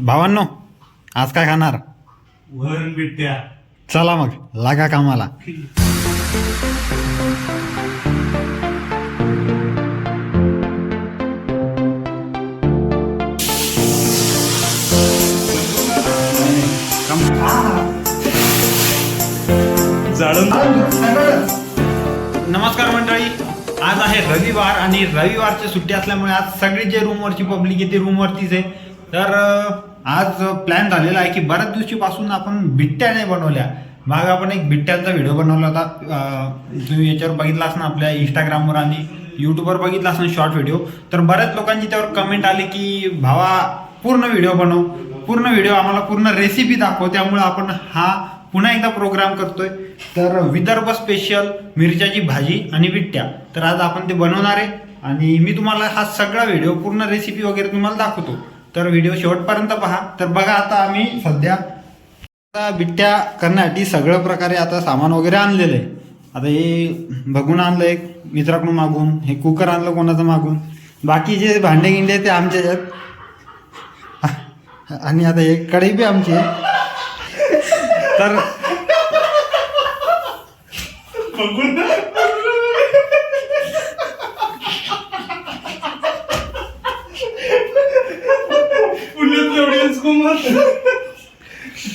भावांनो आज काय खाणार? वरण बिट्ट्या. चला मग लागा कामाला. नमस्कार मंडळी. आज आहे रविवार आणि रविवारची सुट्टी असल्यामुळे आज सगळी जे रूमवरची पब्लिक आहे ती रूमवरतीच आहे. तर आज प्लॅन झालेला आहे की बऱ्याच दिवशीपासून आपण बिट्ट्या नाही बनवल्या. मग आपण एक बिट्ट्यांचा व्हिडिओ बनवला होता. तुम्ही याच्यावर बघितलास ना आपल्या इंस्टाग्रामवर आणि यूट्यूबवर बघितला ना शॉर्ट व्हिडिओ तर बऱ्याच लोकांची त्यावर कमेंट आली की भावा पूर्ण व्हिडिओ बनव. पूर्ण व्हिडिओ आम्हाला पूर्ण रेसिपी दाखव. त्यामुळे आपण हा पुन्हा एकदा प्रोग्राम करतोय. तर विदर्भ स्पेशल मिरच्याची भाजी आणि बिट्ट्या तर आज आपण ते बनवणार आहे. आणि मी तुम्हाला हा सगळा व्हिडिओ पूर्ण रेसिपी वगैरे तुम्हाला दाखवतो. तर व्हिडिओ शेवटपर्यंत पहा. तर बघा आता आम्ही सध्या आता बिट्ट्या करण्यासाठी सगळं प्रकारे आता सामान वगैरे आणलेलं आहे. आता हे बघून आणलं एक मित्राकडून मागून हे कुकर आणलं कोणाचं मागून. बाकी जे भांडे गिंडे ते आमच्या आहेत. आणि आता हे कढई बी आमची आहे. तर पुण्यात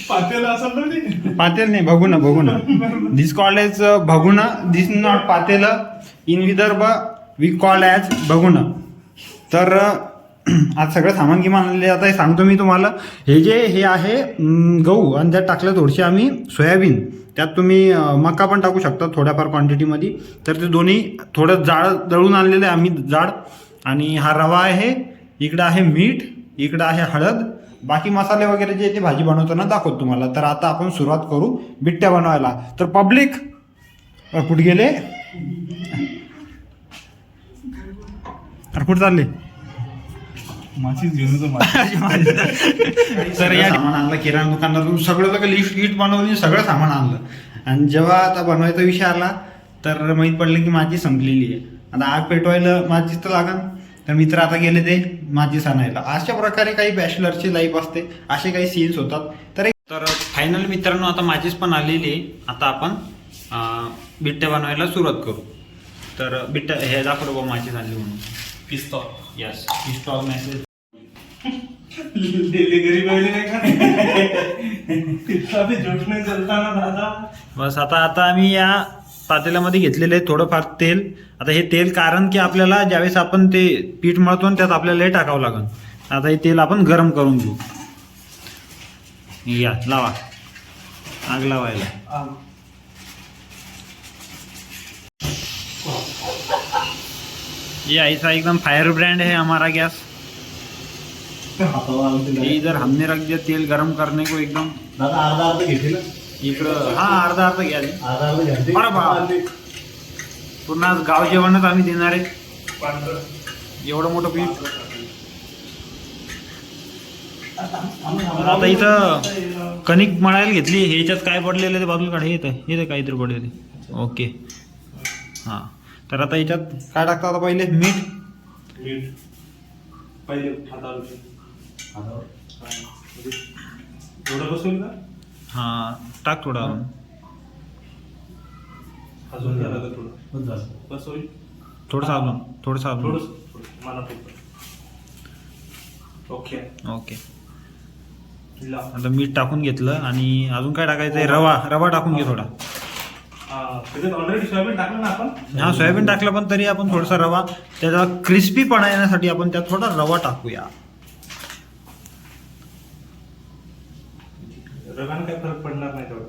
पातेला ना ते. पातेल नाही बघू ना बघू ना. दिस कॉल एज बघू ना. This not Patil in Vidarbha we call as बघू ना. तर आज सगळं सामान किमान आणले आता हे सांगतो मी तुम्हाला. हे जे हे आहे गहू आणि त्यात टाकलं थोडीशी आम्ही सोयाबीन. त्यात तुम्ही मका पण टाकू शकता थोड्याफार क्वांटिटीमध्ये तर ते दोन्ही थोडं जाड दळून आणलेलं आहे आम्ही जाड. आणि हा रवा आहे इकडं आहे मीठ इकडं आहे हळद. बाकी मसाले वगैरे जे ते भाजी बनवताना दाखवतो तुम्हाला. तर आता आपण सुरुवात करू बिट्ट्या बनवायला. तर पब्लिक कुठे गेले? अरे कुठे चालले? माचीच घेऊन येतो. तर या सामान आणलं किराणा दुकानातून सगळं सगळं लिस्ट लिस्ट बनवली सगळं सामान आणलं. आणि जेव्हा आता बनवायचा विषय आला तर माहीत पडलं की माझी संपलेली आहे. आता आग पेटवायला माझी तर लागन. तर मित्र आता गेले ते माझी आणायला. अशा प्रकारे काही बॅचलरची लाईफ असते. असे काही सीन्स होतात. तर एक- तर फायनल मित्रांनो आता माझीच पण आलेली आहे. आता आपण अं, बिट्ट्या बनवायला सुरुवात करू. तर बिट्ट्या हे दाखव बाबा माझी झाली म्हणून. पिस्तॉल यस इन्स्टॉल मेसेज बस आता आता आम्ही या पातेल्यामध्ये घेतलेलं आहे थोडंफार तेल. आता हे तेल कारण की आपल्याला ज्यावेळेस आपण ते पीठ मळतो ना त्यात आपल्याला हे टाकावं लागेल. आता हे तेल आपण गरम करून घेऊ. या लावा. आग लावायला. ये ऐसा एकदम फायर ब्रांड है हमारा गैस ते ये इधर हमने रख दिया तेल गरम करने को एकदम. दादा अर्धा अर्धा घेते ना? इकडं हा अर्धा अर्धा घ्या. अर्धा अर्धा बाप. पूर्ण आज गाव जेवणच आम्ही देणार आहे. एवढं मोठं पीठ. तर आता इथं कणिक मळायला घेतली. हे याच्यात काय पडलेलं ते बाजूला काढ. येतं येतं काहीतरी पडलेलं ते ओके. हां. तर आता याच्यात काय टाकतं आता पहिले? मीठ. मीठ. पहिले हातावर घे. हातावर. हा. एवढं बसवलं का? हां टाक थोडं अजून. झालं का थोडं? बस होईल थोडंसं अजून थोडंसं अजून. थोडंसं मला फक्त ओके. ओके. आता मीठ टाकून घेतलं आणि अजून काय टाकायचं आहे रवा रवा टाकून घे थोडा. हा त्याच्यात ऑलरेडी सोयाबीन टाकलं ना आपण? हा सोयाबीन टाकलं पण तरी आपण थोडासा रवा त्याचा क्रिस्पीपणा येण्यासाठी आपण त्यात थोडा रवा टाकूया. रव्यानं काय फरक पडणार नाही तेवढं.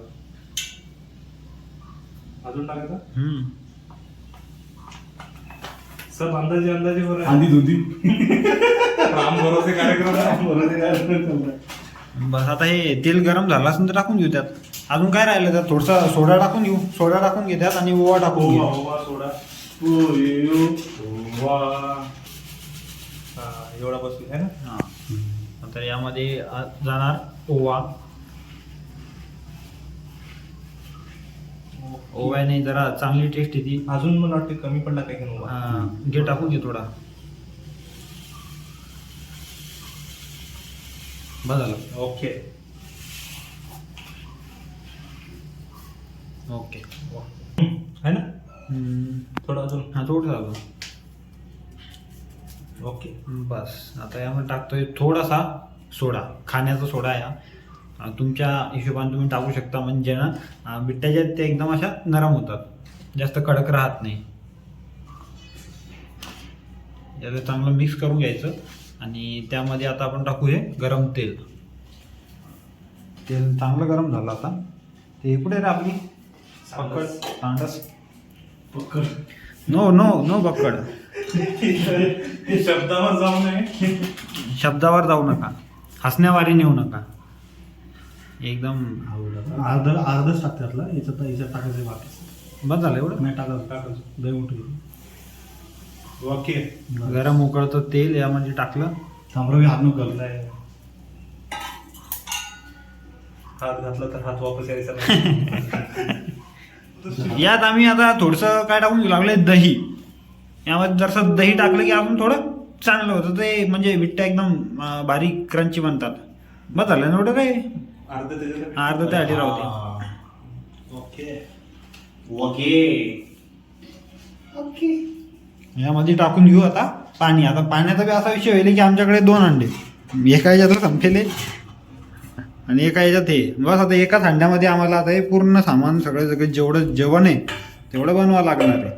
अजून टाकायचं? हम्म. सब अंदाजे अंदाजे वर आहे. आधी दुधी. राम भरोसे कार्यक्रम राम भरोसे कार्यक्रम चाललाय. बस आता हे तेल गरम झालं असेल तर टाकून घेऊ त्यात. अजून काय राहिलं त्यात? थोडसा सोडा टाकून घेऊ. सोडा टाकून घे त्यात आणि ओवा टाकून ओवा घेऊ ओवा सोडा. ओवा. हा एवढा बसली आहे ना? हा. तर यामध्ये आ- जाणार ओवा. ओव्याने जरा चांगली टेस्ट येते. अजून मला वाटते कमी पडला काय की ओवा. हा, घे टाकून घे थोडा. बस झालं. ओके. ओके. है ना? थोडं अजून. हा थोडं झालं ओके. बस. आता यामध्ये टाकतोय थोडासा सोडा. खाण्याचा सोडा आहे हा. अं, तुमच्या हिशोबाने तुम्ही टाकू शकता म्हणजे ना बिट्ट्याच्या ते एकदम अशा नरम होतात. जास्त कडक राहत नाही. याला चांगलं मिक्स करून घ्यायचं. आणि त्यामध्ये आता आपण टाकू हे गरम तेल. तेल चांगलं गरम झालं आता. ते कुठे रे आपली? पकड तांडस पकड नो नो नो पकड ते शब्दावर जाऊ नये. शब्दावर जाऊ नका. हसण्यावारी नेऊ नका. एकदम अर्ध अर्धच टाक त्यातला. याच्यात याच्यात टाकायचं बाकी. बंद झालं एवढं? नाही टाकायचं टाकायचं. दही मोठी ओके. गरम उकळतं तेल यामध्ये टाकलं. थांबरवी हात नको घालू. नाही. हात घातला तर हात वापस यायचा नाही. यात आम्ही आता थोडंसं काय टाकून घेऊ? लागले दही. यामध्ये जरसं दही टाकलं की आपण थोडं चांगलं होतं. ते म्हणजे बिट्ट्या एकदम बारीक क्रंची बनतात. बस झालं ना एवढं काय? अर्ध अर्ध त्यासाठी राहते ओके. ओके. यामध्ये टाकून घेऊ आता पाणी. आता पाण्याचा बी असा विषय होईल की आमच्याकडे दोन अंडे. एका याच्यात संपेले. आणि एका याच्यात हे बस आता एकाच हांड्यामध्ये आम्हाला आता हे पूर्ण सामान सगळं सगळं जेवढं जेवण आहे तेवढं बनवावं लागणार आहे.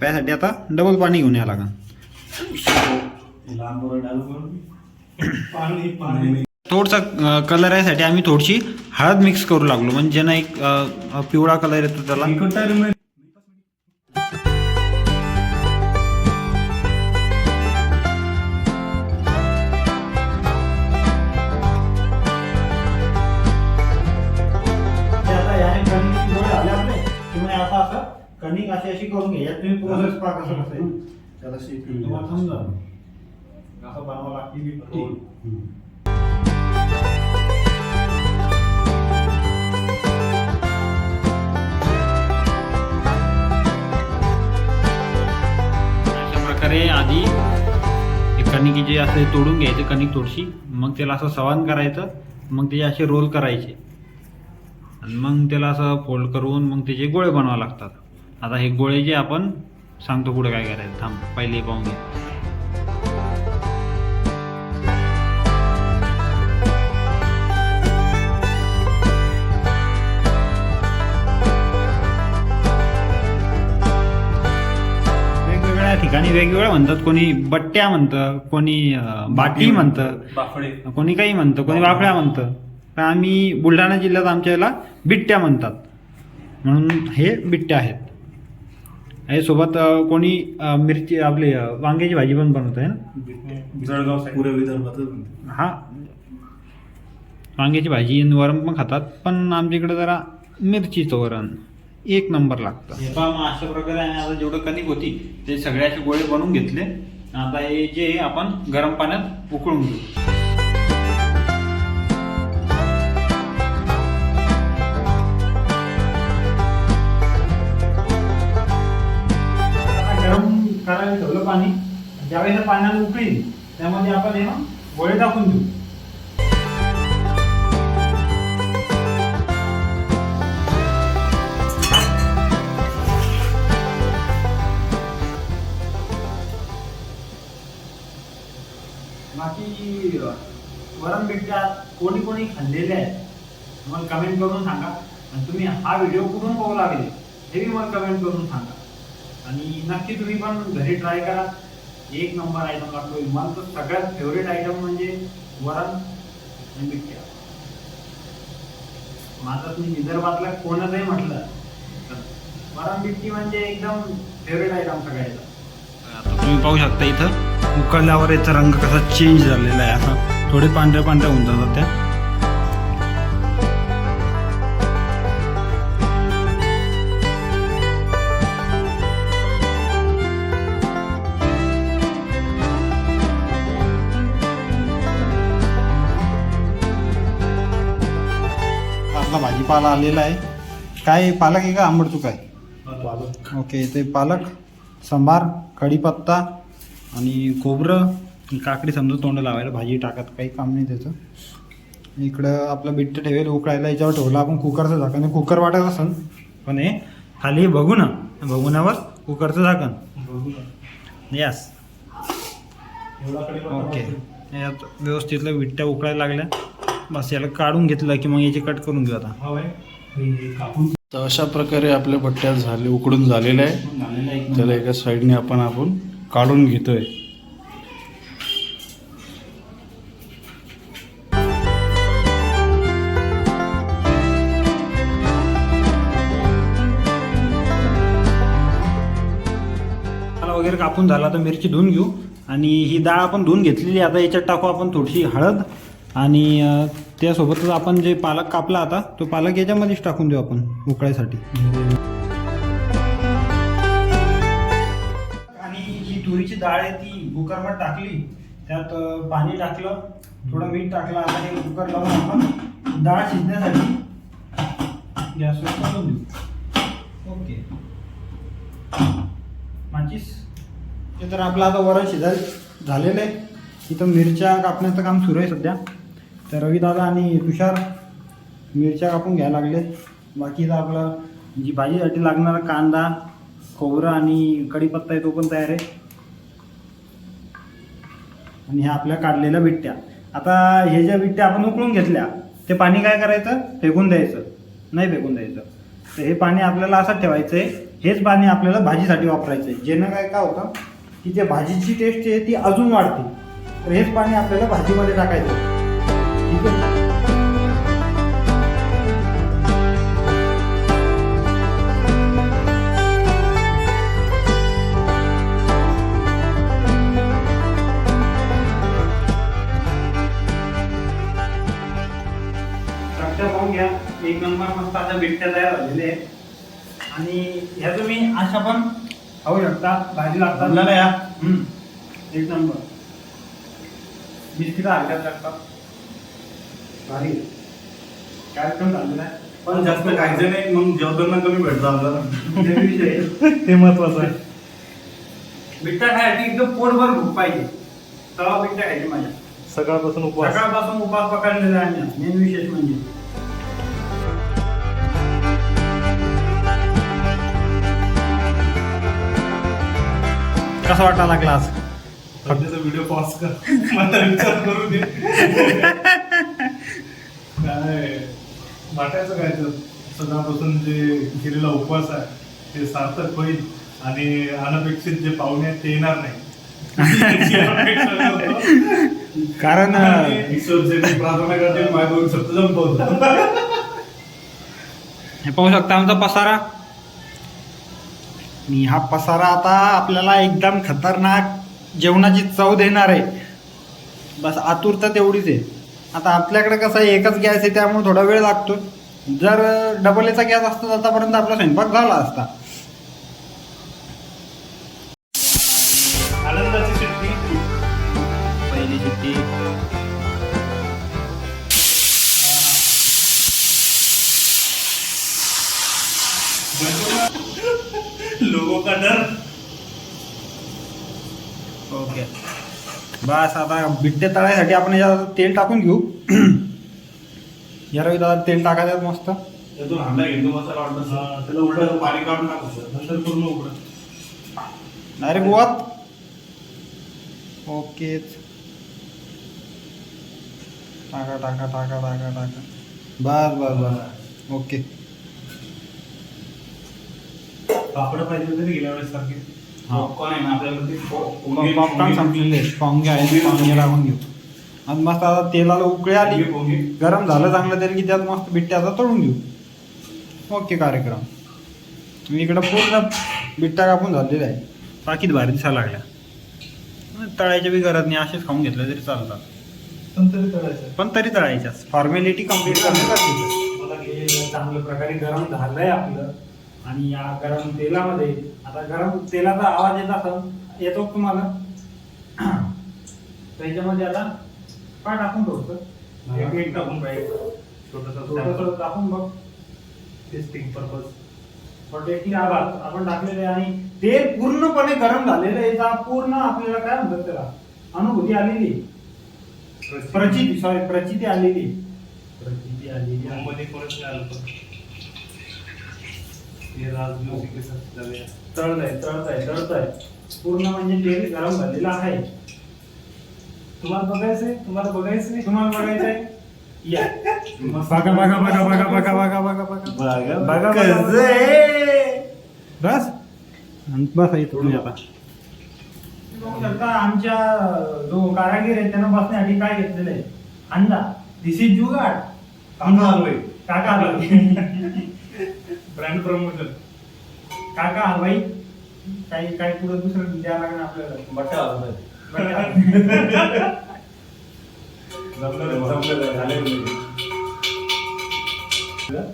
त्यासाठी आता डबल पाणी घेऊन यावं लागणार थोडसा कलर यासाठी आम्ही थोडीशी हळद मिक्स करू लागलो. म्हणजे ना एक पिवळा कलर येतो त्याला अशी अशी करून घ्या यात तुम्ही प्रोसेस पहा कसं कसं आहे. त्याला शेक तुम्हाला समजा असं बनवावं लागते बिट्टी. हम्म. अशा प्रकारे आधी कणिकी जे असते तोडून घ्यायचं कणिक थोडीशी. मग त्याला असं सवान करायचं. मग त्याचे असे रोल करायचे. आणि मग त्याला असं फोल्ड करून मग त्याचे गोळे बनवावे लागतात. आता हे गोळे जे आपण सांगतो पुढे काय करायचं थांब पहिले पाहून घे. ठिकाणी वेगवेगळ्या म्हणतात. कोणी बट्ट्या म्हणतं कोणी बाटी म्हणतं कोणी काही म्हणतं कोणी वाफळ्या म्हणतं. पण आम्ही बुलढाणा जिल्ह्यात आमच्या याला बिट्ट्या म्हणतात. म्हणून हे बिट्ट्या आहेत. सोबत अं, कोणी मिरची आपली वांग्याची भाजी पण बनवत आहे ना? जळगाव पुऱ्या म्हणते. हा. वांग्याची भाजी आणि वरण पण खातात पण आमच्या इकडे जरा मिरचीचं वरण एक नंबर लागतं. हे पहा मग अशा प्रकारे आम्ही आता जेवढं कणिक होती ते सगळे असे गोळे बनवून घेतले. आता हे जे आपण गरम पाण्यात उकळून घेऊ. करायला ठेवलं पाणी. ज्यावेळेस पाण्याला उकळील त्यामध्ये आपण हे ना गोळे टाकून देऊ. बाकी वरण भेटल्या कोणी कोणी खाल्लेले आहेत. मला कमेंट करून सांगा. आणि तुम्ही हा व्हिडिओ कुठून बघू लागले हे मला कमेंट करून सांगा. आणि नक्की तुम्ही पण घरी ट्राय करा. एक नंबर आयटम लागतो. मला तर सगळ्यात फेवरेट आयटम म्हणजे वरण आणि मिठ्या माझा तुम्ही विदर्भातला कोणाचंही म्हटलं तर वरण बिट्टी म्हणजे एकदम फेवरेट आयटम सगळ्याचा. आता तुम्ही पाहू शकता इथं. उकळल्यावर याचा रंग कसा चेंज झालेला आहे. असा थोडे पांढऱ्या पांढऱ्या होऊन जातात त्या. भाजीपाला आलेला आहे. काय पालक आहे का? आंबट चुका आहे? पालक. ओके ते पालक सांबार कढीपत्ता आणि खोबरं काकडी समजा तोंड लावायला भाजी टाकत काही काम नाही त्याचं. इकडं आपलं बिट्ट ठेवेल उकळायला याच्यावर ठेवलं. आपण कुकरचं झाकण कुकर वाटत असेल पण हे खाली बघू ना. बघुनावर कुकरचं झाकण. यस ओके यात व्यवस्थितलं बिट्ट्या उकळायला लागल्या. बस याला काढून घेतलं की मग याची कट करून घेऊ आता. हे तर अशा प्रकारे आपल्या पट्ट्या झाले उकडून झालेलं आहे. एक त्याला एका साईडने आपण आपण काढून घेतोय. वगैरे कापून झाला तर मिरची धुवून घेऊ. आणि ही डाळ आपण धुवून घेतलेली. आता याच्यात टाकू आपण थोडीशी हळद. आणि त्यासोबतच आपण जे पालक कापला आता तो पालक याच्यामध्येच टाकून देऊ आपण उकळायसाठी. आणि ही तुरीची डाळ आहे ती कुकरमध्ये टाकली त्यात पाणी टाकलं थोडं मीठ टाकलं आता हे कुकर लावून आपण डाळ शिजण्यासाठी गॅसवर टाकून देऊ. ओके. माचीस. ते तर आपलं आता वरण शिजाय झालेलं आहे. इथं मिरच्या कापण्याचं काम सुरू आहे सध्या. तर रवी दादा आणि तुषार मिरच्या कापून घ्यायला लागले बाकी इथं आपलं जी भाजीसाठी लागणारा कांदा खोबरं आणि कढीपत्ता आहे तो पण तयार आहे. आणि ह्या आपल्या काढलेल्या बिट्ट्या आता हे ज्या बिट्ट्या आपण उकळून घेतल्या ते पाणी काय करायचं? फेकून द्यायचं. नाही फेकून द्यायचं. तर हे पाणी आपल्याला असं ठेवायचं आहे हेच पाणी आपल्याला भाजीसाठी वापरायचं आहे जेणं काय काय होतं? की जे भाजीची टेस्ट आहे ती अजून वाढते. तर हेच पाणी आपल्याला भाजीमध्ये टाकायचं. घ्या. एक नंबर मस्त आता बिट्ट्या तयार झालेले आहे आणि ह्या तुम्ही अशा पण खाऊ शकता. भाजी लागतात. या. हम्म. एक नंबर बिस्किट हलक्यात लागतात भारी. कार्यक्रम झालेला आहे. पण जास्त खायचं नाही मग जेवताना कमी भेटतं आपल्याला. ते विषय आहे. ते महत्वाचं आहे. बिट्टा खायसाठी एकदम पोटभर भूक पाहिजे. तवा बिट्टा खायची माझ्या सकाळपासून उपवास. सकाळपासून उपास पकडलेला आहे आम्ही. मेन विशेष म्हणजे. कसा वाटायला क्लास सध्याचा व्हिडिओ पॉज कर. मला विचार करू दे. काय? वाटायचं काय तर? सकाळपासून जे केलेला उपवास आहे ते सार्थक होईल आणि अनपेक्षित जे पाहुणे आहेत ते येणार नाही. कारण प्रार्थना करते शब्द संपवतो हे पाहू शकता आमचा पसारा. आणि हा पसारा आता आपल्याला एकदम खतरनाक जेवणाची चव देणार आहे. बस आतुरता तेवढीच आहे. आता आपल्याकडे कसं आहे एकच गॅस आहे त्यामुळे थोडा वेळ लागतो जर डबल एचा गॅस असता तर आतापर्यंत आपला स्वयंपाक झाला असता. बस आता बिट्टे तळायसाठी आपण याच्यात तेल टाकून घेऊ. या रवी दादा तेल टाकायचं मस्त. त्यातून हांडा घेतो मसाला वाटत. त्याला उलट पाणी काढून टाकायचं नंतर पूर्ण उघड. डायरेक्ट गोवात. ओके. टाका टाका टाका टाका टाका. बस बस बस. ओके. पापड पाहिजे तरी गेल्या वेळेस सारखे. पॉपकॉर्न आहे ना आपल्याला ते पॉ- पॉपकॉर्न संपलेले पाहुणे आहे पाहुणे टाकून घेऊ. आणि मस्त आता तेलाला उकळी आली. पोंगे- पोंगे. गरम झालं चांगलं तेल की त्यात मस्त बिट्टे आता तळून घेऊ. ओके कार्यक्रम. आणि इकडं पूर्ण बिट्टा कापून झालेला आहे. पाकीत भारी दिसायला लागल्या. तळायच्या बी गरज नाही असेच खाऊन घेतलं तरी चालतात. पण तरी तळायचं. पण तरी तळायच्याच फॉर्मॅलिटी कंप्लीट करण्यासाठी. मला हे चांगल्या प्रकारे गरम झालंय आपलं. आणि या गरम तेलामध्ये आता गरम तेलाचा आवाज येत असेल येतो तुम्हाला? त्याच्यामध्ये आता काय टाकून ठेवतो एक मिनिट टाकून पाहिजे छोटंसं थोडंसं टाकून बघ. टेस्टिंग पर्पज प्रोटेक्टिंग आवाज आपण टाकलेले आणि तेल पूर्णपणे गरम झालेलं आहे. याचा पूर्ण आपल्याला काय म्हणतात त्याला? अनुभूती आलेली. प्रचिती. सॉरी प्रचिती आलेली. प्रचिती आलेली. मध्ये कोणच हे तळतंय तळतंय पूर्ण म्हणजे तेल गरम झालेलं आहे तुम्हाला बघायचंय तुम्हाला बघायचंय तुम्हाला बघायचंय या बघा बघा बघा बघा बघा बघा बघा बघा बघा कसं आहे. बस आहे तुम्ही आता आमच्या जो कारागीर आहे त्यांना बसण्यासाठी काय घेतलेलं आहे अंडा दिस इज जुगाड काका काका हलवाई ब्रँड प्रमोशन काका हलवाई काही काही पुढे दुसरं द्यावं लागेल आपल्याला. बट्टा हलवाई. जमलं जमलं झाले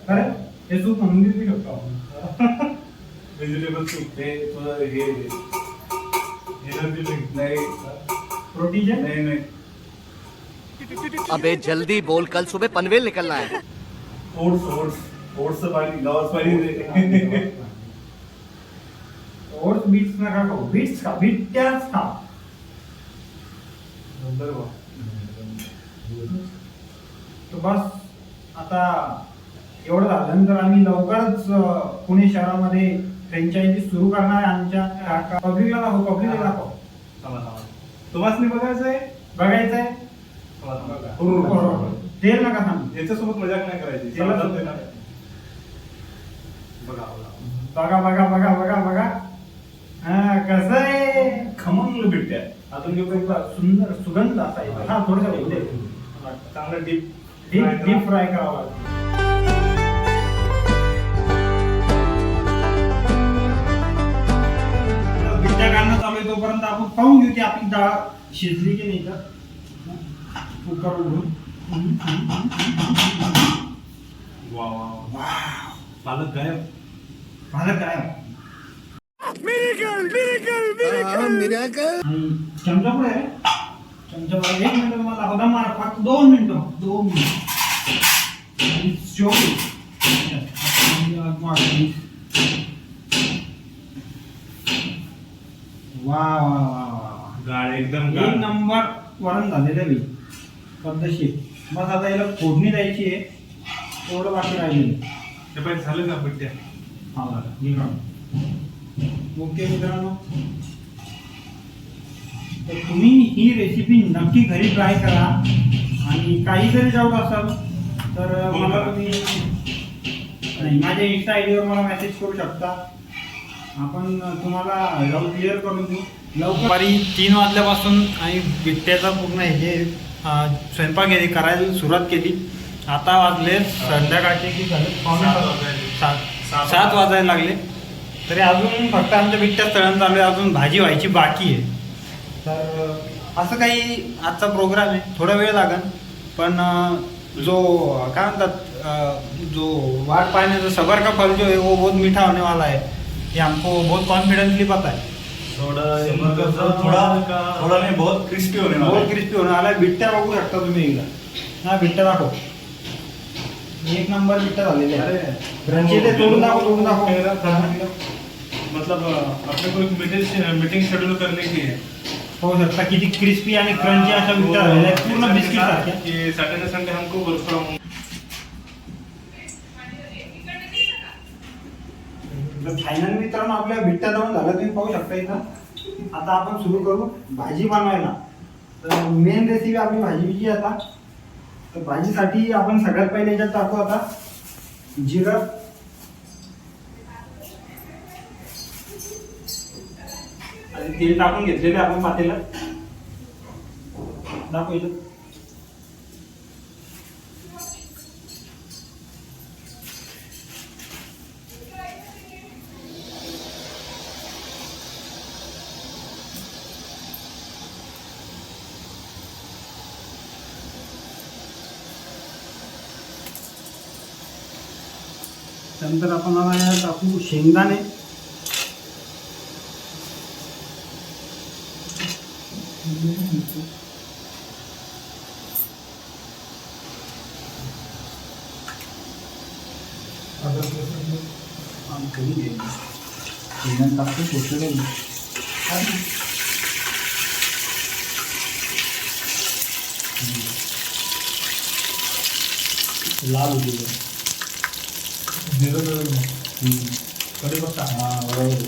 खरं हे सूप म्हणून देऊ शकतो आपण. व्हेजिटेबल सूप हे थोडं हे एनर्जी ड्रिंक नाही. प्रोटीन नाही नाही. अबे जल्दी बोल. कल सुबह पनवेल निकलना है. ओट्स ओट्स ओट्सचं पाणी गावात पाणी. ओट्स बीट्स नका खाऊ बीट्स खा. बीट त्याच खा. नंतर. तर बस आता एवढं झाल्यानंतर आम्ही लवकरच पुणे शहरामध्ये फ्रँचायझी सुरू करणार आहे आमच्या पब्लिकला दाखव. पब्लिकला दाखव. थांबा. तुम्हासनी बघायचंय बघायचंय थांबा, थांबा. बरोबर. तेल नका सांग याच्यासोबत मजाक नाही करायची तेला सावधान सोबत देणार. नाही. बघा बघा. बघा बघा बघा हा कसं आहे? खमंग बिट्ट्या अजून घेऊ सुंदर सुगंध असा आहे. हा थोडस चांगलं डीप डीप डीप फ्राय करावा लागतो बिट्ट्या चालू आहे तोपर्यंत आपण पाहून घेऊ की आपली डाळ शिजली की नाही तर कुकर उघडून. वा वा वा. पालक गायब. चमचा आहे चमचा एक मिनिट मला मला फक्त दोन मिनिटं. दोन मिनिट. वा वा गाळ एकदम एक नंबर वरण झालेलं आहे. पद्धतशीर. बस आता याला फोडणी द्यायची आहे. तेवढं बाकी राहिलेलं हे पाहिजे झालं का बिट्ट्या हा बघा, हे काढ. ओके मित्रांनो. तर तुम्ही ही रेसिपी नक्की घरी ट्राय करा. आणि काही जरी डाऊट असाल तर मला तुम्ही नाही माझ्या इन्स्टा आय डीवर मला मेसेज करू शकता. आपण तुम्हाला डाऊट क्लिअर करून देऊ. लवकरी तीन वाजल्यापासून आणि बिट्ट्याचा पूर्ण हे स्वयंपाक हे करायला सुरुवात केली. आता वाजले संध्याकाळचे की झाले? सात सात. वाजायले. लागले. तरी अजून फक्त आमच्या बिट्ट्या तळण चालू आहे. अजून भाजी व्हायची बाकी आहे. तर असं काही आजचा प्रोग्राम आहे. थोडा वेळ लागेल. पण जो काय म्हणतात जो वाट पाहण्याचा सबर का फल जो है वो बहुत मीठा होने वाला है ये हमको बहुत कॉन्फिडेंटली पता है थोडा थोडा थोडा नाही बहुत क्रिस्पी होने वाला बहुत. क्रिस्पी होने वाला है बिट्ट्या बघू शकता तुम्ही एकदा. हा बिट्ट्या दाखव. एक नंबर बिट्ट्या झालेले आहे क्रंची ते तोडून दाखव तोडून दाखव. मतलब अपने को एक मीटिंग मीटिंग शेड्यूल करने की है. पाहू शकता किती क्रिस्पी आणि क्रंची अशा बिट्ट्या झालेल्या आहेत. पूर्ण बिस्किट सारख्या. कि सैटरडे संडे हमको वर्क फ्रॉम होम फायनल मित्रांनो आपल्या बिट्ट्या जाऊन झालं. तुम्ही पाहू शकता इथं. आता आपण सुरू करू भाजी बनवायला. तर मेन रेसिपी आपली भाजीची आता. तर भाजीसाठी आपण सगळ्यात पहिले याच्यात टाकू आता जिरं. आणि तेल टाकून घेतलेलं आपण पातेला दाखवलं त्यानंतर आपण आता टाकू शेंगदाणे. शेंगदाणे टाकतो छोटे लाल होती कढीपत्ता हा बरोबर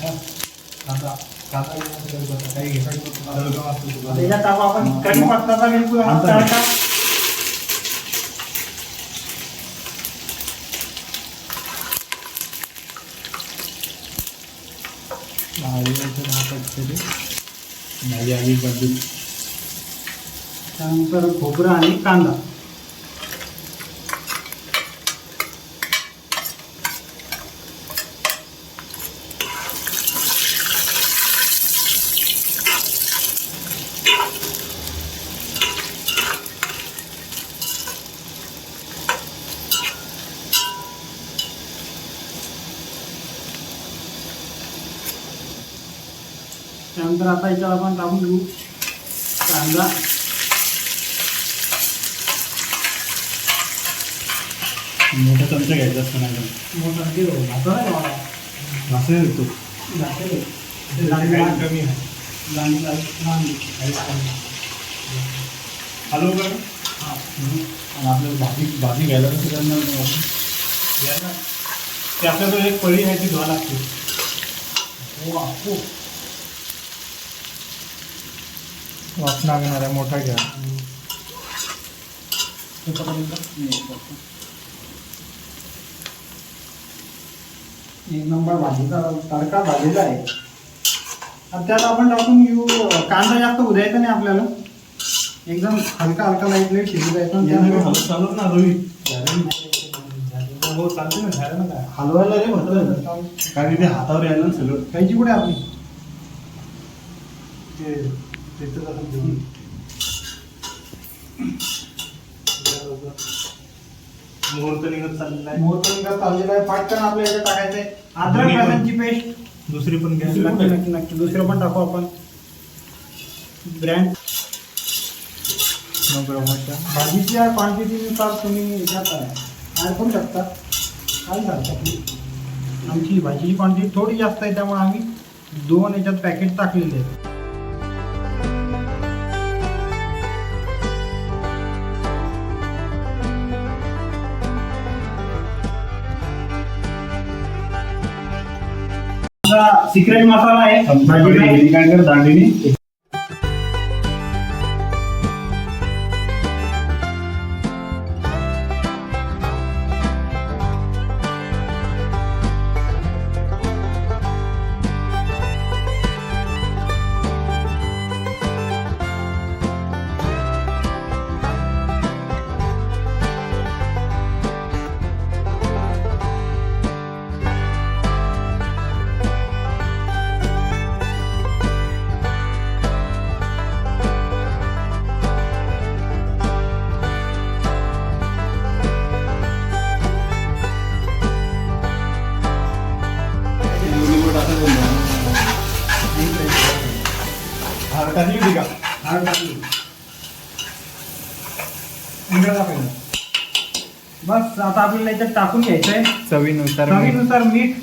कांदा कांदा कढीपत्ता काही घेण्याचं जळगाव आपण कढीपत्ताचा बिलकुल तडका. भाजी आली त्यानंतर खोबरं आणि कांदा याच्यात आपण टाकून घेऊ कांदा. मोठा चमचा घ्यायचा असतो नाही मोठा किलो भातो नाही मला असं येतो. ते कमी आहे. लांबी- लांबी. हलवू का आपल्याला भाजी भाजी घ्यायला कसं करणार ते आपल्याला एक पळी आहे ती धुवा लागते. वा, हो. वाफ लागणार आहे मोठा घ्या. एक नंबर भाजीचा तडका झालेला आहे. आता त्यात आपण टाकून घेऊ. कांदा जास्त उद्यायचा नाही आपल्याला. एकदम हलका हलका लाइट लाइट शिजू द्यायचा आणि यानं त्यानंतर हलत चालू ना रोहित हो चालते ना झालं ना काय हलवायला रे म्हटलं. कारण ते हातावर यायला सगळं. खायची कुठे आपली? ते मुहूर्त निघत चाललेला आहे निघत चाललेला आहे फाटकन आपल्या याच्यात टाकायचं आहे अद्रक दोन्ही पण. लसणची पेस्ट दुसरी पण घ्या नक्की नक्की नक्की दुसरं पण टाकू आपण ब्रँड भाजीच्या क्वांटिटीनुसार तुम्ही याच्यात ॲड करू शकता काय सांगता आमची भाजीची क्वांटिटी थोडी जास्त आहे त्यामुळे आम्ही दोन याच्यात पॅकेट टाकलेले आहेत सिक्रेट मसाला आहे भाजीचा. आता आपल्याला याच्यात टाकून घ्यायचंय. चवीनुसार चवीनुसार मीठ.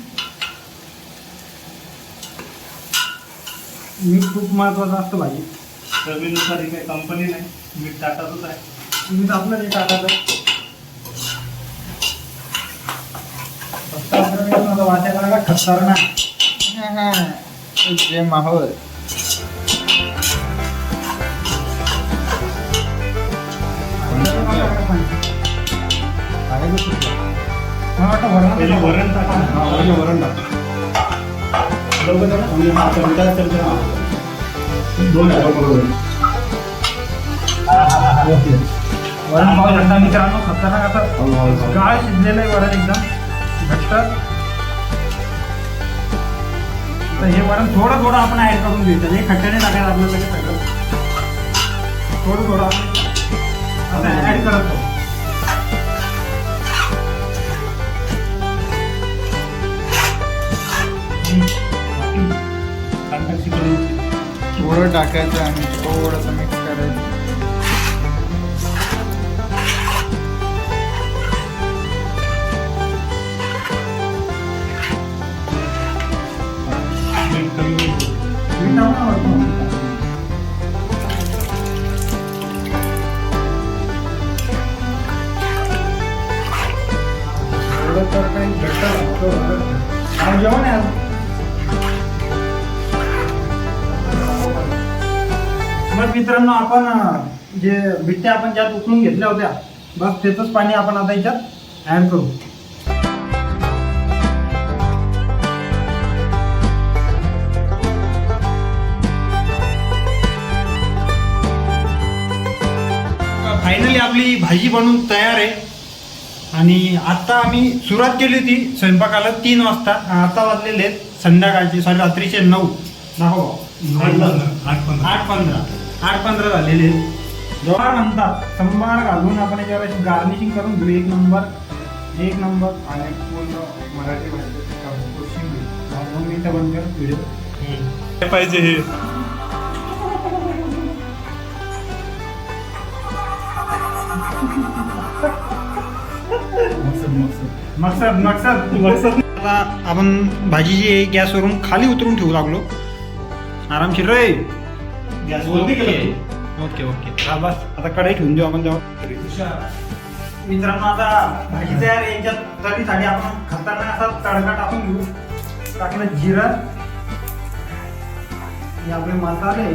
मीठ खूप महत्वाचं असतं भाजी. चवीनुसार ही काही कंपनी नाही. मीठ टाकातच आहे. मीठ आपलं जे टाकायचं. फक्त आपल्याला माझा जे माहोल. मला वाटतं वरणात पहिले वरण टाका. हा वरण वरण टाक. लवकर झालं? आणि हा चमचा चमचा हा. दोन बरोबर वरण शकता मित्रांनो. खतरनाक असं हळू हळू हळू. गाळ शिजलेलं आहे वरण एकदम. घट्ट. तर हे वरण थोडं थोडं आपण ऍड करून घ्यायचं हे खट्ट्याने टाकायचं आपल्याला सगळं थोडं थोडं आपण आता ऍड करत थोडं टाकायचं आणि थोडंसं मिक्स करायचं मीठ कमी होईल. मीठ टाकू घट्ट आज जेवण आहे मग मित्रांनो आपण जे बिट्ट्या आपण ज्यात उकळून घेतल्या होत्या बस त्याचंच पाणी आपण आता याच्यात ऍड करू. फायनली आपली भाजी बनवून तयार आहे. आणि आता आम्ही सुरुवात केली होती स्वयंपाकाला तीन वाजता. आता वाजलेले आहेत संध्याकाळचे सॉरी रात्रीचे नऊ. दाखव आठ पंधरा. आठ पंधरा. आठ पंधरा झालेले आहेत. जेव्हा म्हणतात संभार घालून आपण याच्यावर अशी गार्निशिंग करून घेऊ. एक नंबर एक नंबर आणि पूर्ण मराठी भाषेत मिनिटं बंद कर व्हिडिओ काय पाहिजे हे. मकसद मकसद. मकसद आता आपण भाजी जी आहे गॅसवरून खाली उतरून ठेवू लागलो. आरामशीर रे गॅस ओके ओके ओके. हा बस. आता कढई ठेवून देऊ आपण तेव्हा मित्रांनो आता भाजी तयार आहे. याच्यात तरीसाठी आपण खतरनाक असा तडका टाकून घेऊ. टाकलं जिरं. हे आपले मसाले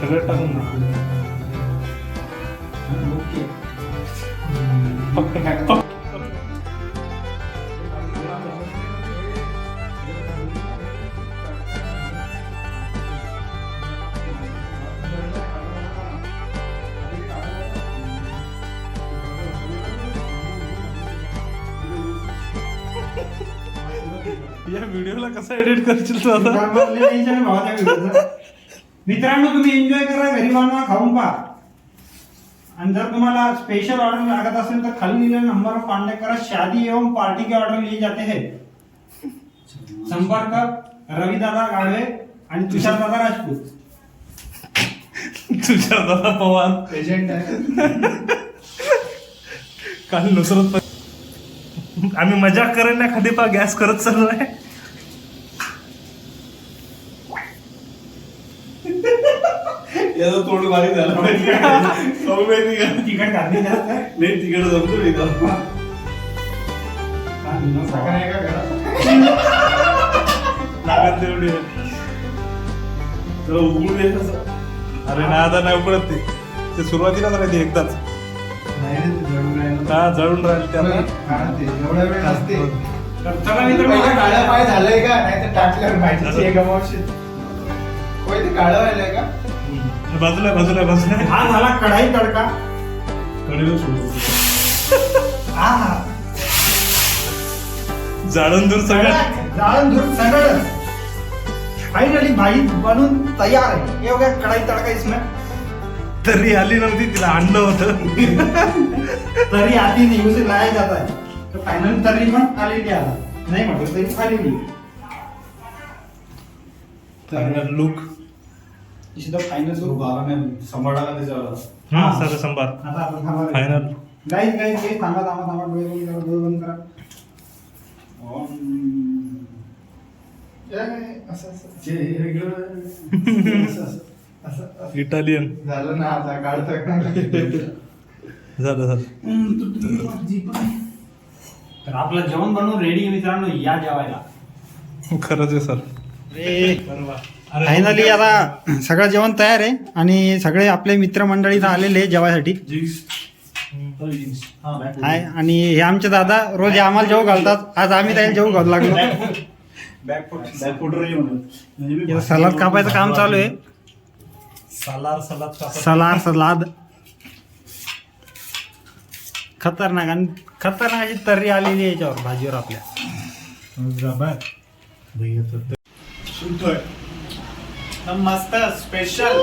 सगळं टाकून. ओके. फक्त काय? या व्हिडिओला कसं एडिट करशील तू आता. मित्रांनो तुम्ही एन्जॉय करा घरी बनवा खाऊन पहा. आणि जर तुम्हाला स्पेशल ऑर्डर लागत असेल तर खाली दिलेल्या नंबर कॉन्टॅक्ट करा. शादी एवं पार्टी के ऑर्डर लिए जाते हैं. संपर्क रविदादा गाडवे आणि तुषार दादा राजपूत. तुझ्या दादा पवार. पेशंट आहे. काल नुसरत आम्ही मजाक करायला नाही खाली पा गॅस करत चालू आहे याचं तोंड बारीक झालं तिखट घातली. नाही तिकडे जमतो नाही न घरात. लागत तेवढी. जरा उघडून येत अरे ना आता नाही उकडत ते. ते सुरुवातीला करायचे एकदाच. नाही रे, ते जळून राहिलं. ते आता हा, ते एवढा वेळ नसते तर चला मित्रांनो पहिलं काळं पाय झालंय का? नाही तर टाकल्यावर भाजीची एक गमावशील होय ते काळं व्हायलंय का? बाजूला बाजूला बाजूला. हा झाला कढाई तडका. सोडतो हा हा. जाळून दूर सगळं. जाळून धुर सगळं. फायनली भाजी बनून तयार आहे. एवढ्या कढाई तडका इसमें. तरी आली नव्हती तिला आणलं होतं. तरी आधी नाही उसे लाया जाता है तो फायनल तरी पण आलेली आहे आता. नाही म्हटलं तरी आलेली फायनल लुक इशी तर फायनल तो बारा नाही सांभाळायला त्याच्यावर. हा सर संभार आता आपण थांबा. फायनल गाईज गाईज गाईज थांबा थांबा थांबा. डोळे बंद करा डोळे बंद करा. असं असं जे असं असं. इटालियन झालं ना आता काढतं. झालं झालं. तर आपलं जेवण बनवून रेडी मित्रांनो या जेवायला. खरंच आहे सर. फायनली आता सगळं जेवण तयार आहे आणि सगळे आपले मित्रमंडळी आलेले आहे जेवायसाठी. आहे आणि हे आमचे दादा रोज आम्हाला जेव घालतात. आज आम्ही त्याला जेव घालू लागलो. सलाद कापायचं काम चालू आहे. सलाद सलाद सलाद सलाद. खतरनाक आणि खतरनाक अशी तर्री आलेली आहे याच्यावर भाजीवर आपल्या. भैया मस्त स्पेशल